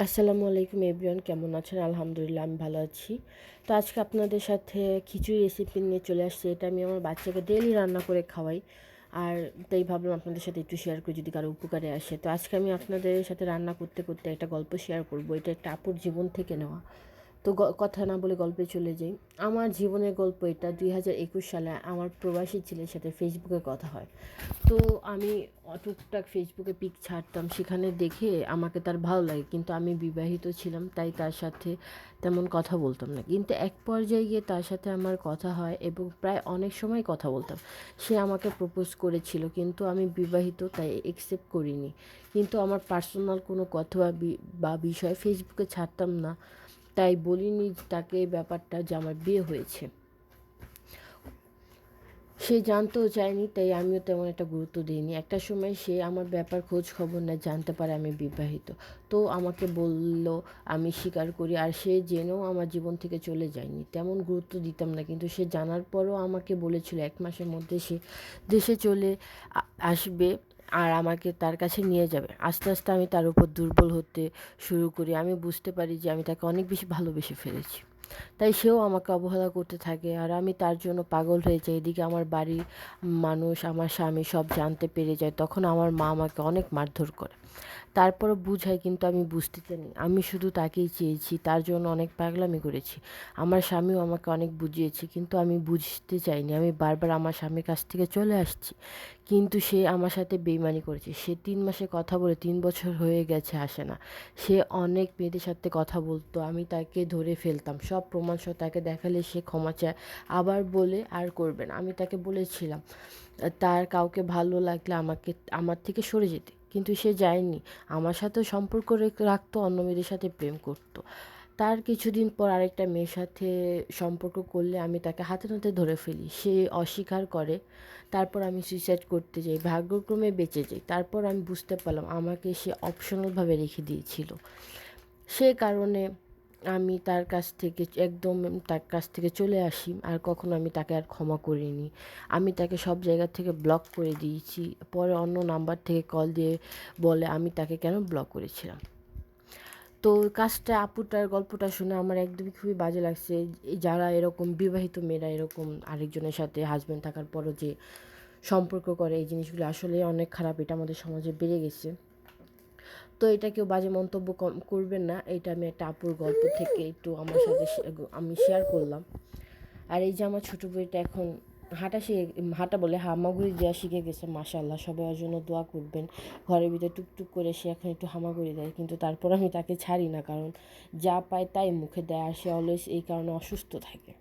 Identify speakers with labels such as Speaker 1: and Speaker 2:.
Speaker 1: আসসালামু আলাইকুম এভরিওয়ান, কেমন আছেন? আলহামদুলিল্লাহ, আমি ভালো আছি। তো আজকে আপনাদের সাথে খিচুড়ি রেসিপি নিয়ে চলে আসছি। এটা আমি আমার বাচ্চাকে ডেলি রান্না করে খাওয়াই। আর তাই ভাবলাম আপনাদের সাথে একটু শেয়ার করি যদি কারও উপকারে আসে। তো আজকে আমি আপনাদের সাথে রান্না করতে করতে একটা গল্প শেয়ার করব। এটা একটা আপুর জীবন থেকে নেওয়া। তো কথা না বলে গল্পে চলে যাই। আমার জীবনের গল্প এটা, দুই হাজার একুশ সালে আমার প্রবাসী ছেলের সাথে ফেসবুকে কথা হয়। তো আমি টুকটাক ফেসবুকে পিক ছাড়তাম, সেখানে দেখে আমাকে তার ভালো লাগে। কিন্তু আমি বিবাহিত ছিলাম, তাই তার সাথে তেমন কথা বলতাম না। কিন্তু এক পর্যায়ে গিয়ে তার সাথে আমার কথা হয় এবং প্রায় অনেক সময় কথা বলতাম। সে আমাকে প্রপোজ করেছিল, কিন্তু আমি বিবাহিত, তাই একসেপ্ট করিনি। কিন্তু আমার পার্সোনাল কোনো কথা বা বিষয় ফেসবুকে ছাড়তাম না। তাই বলিনি তাকে ব্যাপারটা যে আমার বিয়ে হয়েছে। সে জানতেও চায়নি, তাই আমিও তেমন একটা গুরুত্ব দিইনি। একটা সময় সে আমার ব্যাপার খোঁজ খবর না জানতে পারে আমি বিবাহিত। তো আমাকে বলল, আমি স্বীকার করি। আর সে জেনেও আমার জীবন থেকে চলে যায়নি। তেমন গুরুত্ব দিতাম না, কিন্তু সে জানার পরও আমাকে বলেছিল, এক মাসের মধ্যে সে দেশে চলে আসবে। আর আমাকে তার কাছে নিয়ে যাবে। আস্তে আস্তে আমি তার উপর দুর্বল হতে শুরু করি। আমি বুঝতে পারি যে আমি তাকে অনেক বেশি ভালোবেসে ফেলেছি। তাই সেও আমাকে অবহেলা করতে থাকে আর আমি তার জন্য পাগল হয়ে যাই। এদিকে আমার বাড়ির মানুষ, আমার স্বামী সব জানতে পেরে যায়। তখন আমার মা আমাকে অনেক মারধর করে। তারপরও বুঝাই কিন্তু আমি বুঝতে চাইনি আমি শুধু তাকেই চেয়েছি, তার জন্য অনেক পাগলামি করেছি। আমার স্বামীও আমাকে অনেক বুঝিয়েছে, কিন্তু আমি বুঝতে চাইনি। আমি বারবার আমার স্বামীর কাছ থেকে চলে আসছি। কিন্তু সে আমার সাথে বেইমানি করেছে। সে তিন মাসে কথা বলে তিন বছর হয়ে গেছে, আসে না। সে অনেক মেয়েদের সাথে কথা বলতো, আমি তাকে ধরে ফেলতাম। সব প্রমাণ সহ তাকে দেখালে সে ক্ষমা চায়। আবার বলে আর করবে না। আমি তাকে বলেছিলাম, তার কাউকে ভালো লাগলে আমাকে, আমার থেকে সরে যেতে। কিন্তু সে যায়নি। আমার সাথেও সম্পর্ক রাখতো, অন্য মেয়েদের সাথে প্রেম করতো। তার কিছুদিন পর আরেকটা মেয়ের সাথে সম্পর্ক করলে আমি তাকে হাতে নাতে ধরে ফেলি। সে অস্বীকার করে, তারপর আমি সুইসাইড করতে যাই, ভাগ্যক্রমে বেঁচে যাই। তারপর আমি বুঝতে পারলাম আমাকে সে অপশনালভাবে রেখে দিয়েছিল। সে কারণে আমি তার কাছ থেকে একদম তার কাছ থেকে চলে আসি আর কখনো আমি তাকে আর ক্ষমা করিনি। আমি তাকে সব জায়গা থেকে ব্লক করে দিয়েছি। পরে অন্য নাম্বার থেকে কল দিয়ে বলে আমি তাকে কেন ব্লক করেছিলাম? তো কাজটা, আপুটার গল্পটা শুনে আমার একদমই খুবই বাজে লাগছে। যারা এরকম বিবাহিত মেয়েরা এরকম আরেকজনের সাথে হাজব্যান্ড থাকার পরও যে সম্পর্ক করে, এই জিনিসগুলো আসলে অনেক খারাপ। এটা আমাদের সমাজে বেড়ে গেছে। তো এটা কেউ বাজে মন্তব্য করবেন না। এটা আমি একটা আপুর গল্প থেকে একটু আমার সাথে আমি শেয়ার করলাম। আর এই যে আমার ছোটো বইটা এখন হাঁটা শিখে হাঁটা বলে হামাগুড়ি দেওয়া শিখে গেছে মাশাল্লাহ সবাই ওর জন্য দোয়া করবেন। ঘরের ভিতরে টুকটুক করে সে এখন একটু হামাগুড়ি দেয়, কিন্তু তারপর আমি তাকে ছাড়ি না, কারণ যা পায় তাই মুখে দেয়, আর সে অলওয়েজ এই কারণে অসুস্থ থাকে।